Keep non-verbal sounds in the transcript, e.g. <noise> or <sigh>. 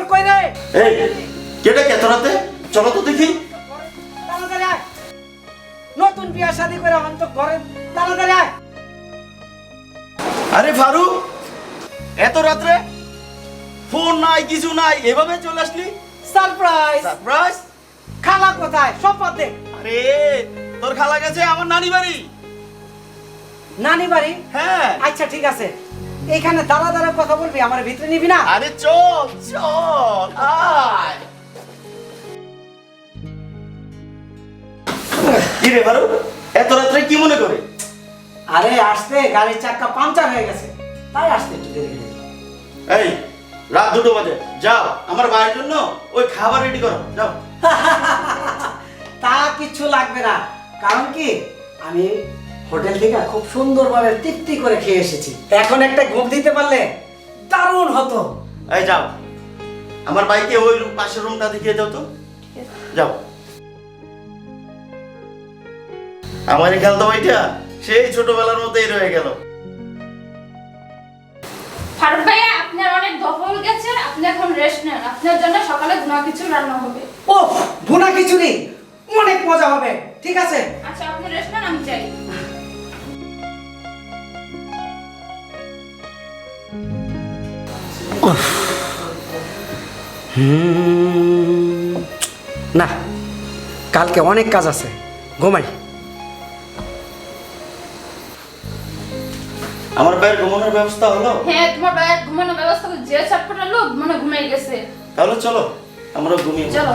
চোর কই রে? এই কেটে কে তোরাতে তো দেখি। তাড়াতাড়ি আয়। নতুন বিয়া শাদি করে অন্ত ঘরে। তাড়াতাড়ি আয়। আরে ফারু এত রাত্রে ফোন নাই কিছু নাই এভাবে চলে আসলি? সারপ্রাইজ। সারপ্রাইজ? খালা কোথায়? সম্পদে আরে তোর খালা গেছে আমার নানি বাড়ি। নানি বাড়ি? হ্যাঁ। আচ্ছা ঠিক আছে। এখানে দাঁড়া দাঁড়া কথা বলবি আমার ভিতরে নিবি না? আরে চল চল। কি রে ফারুক এত রাত্রে কি মনে করে? আরে আসতে গাড়ির চাক্কা পাংচার হয়ে গেছে। তাই আসতে একটু দেরি হয়ে গেল। এই রাত দুটো বাজে। যাও আমার ভাইয়ের জন্য ওই খাবার রেডি করো। যাও। <laughs> তা কিচ্ছু লাগবে না। কারণ কি আমি হোটেল থেকে খুব সুন্দরভাবে তৃপ্তি করে খেয়ে এসেছি। এখন একটা ঘুম দিতে পারলে দারুণ হতো। এই যাও। আমার বাইকে ওই রুম পাশের রুমটা দেখিয়ে দাও তো। যাও। আমার এই খেলতো ভাইটা সেই ছোটবেলার মতোই রয়ে গেল। ফারুক ভাইয়া আপনার অনেক গেছে আপনি এখন রেস্ট নেন। আপনার জন্য সকালে কিছু রান্না হবে। ও ভুনা খিচুড়ি অনেক মজা হবে ঠিক আছে? আচ্ছা আপনি রেস্ট নেন আমি যাই। না কালকে অনেক কাজ আছে। ঘুমাই। আমার বাইরে ঘুমানোর ব্যবস্থা হলো? হ্যাঁ তোমার ভাইয়ের ঘুমানোর ব্যবস্থা যে চাপটা লোক মনে ঘুমিয়ে গেছে। তাহলে চলো আমরা ঘুমিয়ে চলো।